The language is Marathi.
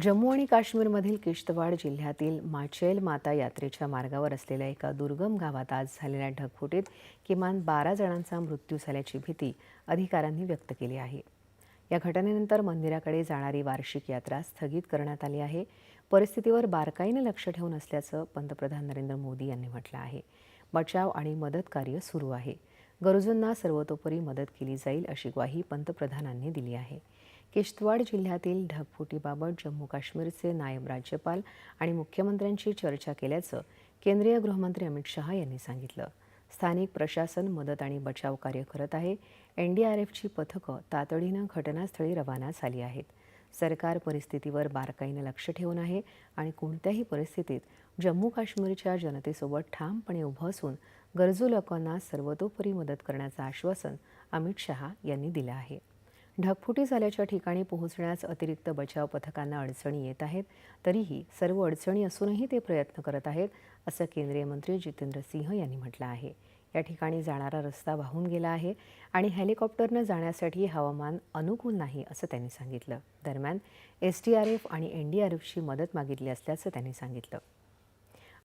जम्मू आणि काश्मीरमधील किश्तवाड जिल्ह्यातील माचेल माता यात्रेच्या मार्गावर असलेल्या एका दुर्गम गावात आज झालेल्या ढगफुटीत किमान बारा जणांचा मृत्यू झाल्याची भीती अधिकाऱ्यांनी व्यक्त केली आहे. या घटनेनंतर मंदिराकडे जाणारी वार्षिक यात्रा स्थगित करण्यात आली आहे. परिस्थितीवर बारकाईनं लक्ष ठेवून असल्याचं पंतप्रधान नरेंद्र मोदी यांनी म्हटलं आहे. बचाव आणि मदत कार्य सुरू आहे. गरजूंना सर्वतोपरी मदत केली जाईल अशी ग्वाही पंतप्रधानांनी दिली आहे. किश्तवाड जिल्ह्यातील ढगफुटीबाबत जम्मू काश्मीरचे नायब राज्यपाल आणि मुख्यमंत्र्यांशी चर्चा केल्याचं केंद्रीय गृहमंत्री अमित शहा यांनी सांगितलं. स्थानिक प्रशासन मदत आणि बचाव कार्य करत आहे. एनडीआरएफची पथकं तातडीनं घटनास्थळी रवाना झाली आहेत. सरकार परिस्थितीवर बारकाईनं लक्ष ठेवून आहे आणि कोणत्याही परिस्थितीत जम्मू काश्मीरच्या जनतेसोबत ठामपणे उभं असून गरजू लोकांना सर्वतोपरी मदत करण्याचं आश्वासन अमित शहा यांनी दिलं आहे. ढगफुटी झाल्याच्या ठिकाणी पोहोचण्यास अतिरिक्त बचाव पथकांना अडचणी येत आहेत तरीही सर्व अडचणी असूनही ते प्रयत्न करत आहेत असं केंद्रीय मंत्री जितेंद्र सिंह यांनी म्हटलं आहे. या ठिकाणी जाणारा रस्ता वाहून गेला आहे आणि हेलिकॉप्टरनं जाण्यासाठी हवामान अनुकूल नाही असं त्यांनी सांगितलं. दरम्यान एस डी आर एफ आणि एन डी आर एफची मदत मागितली असल्याचं त्यांनी सांगितलं.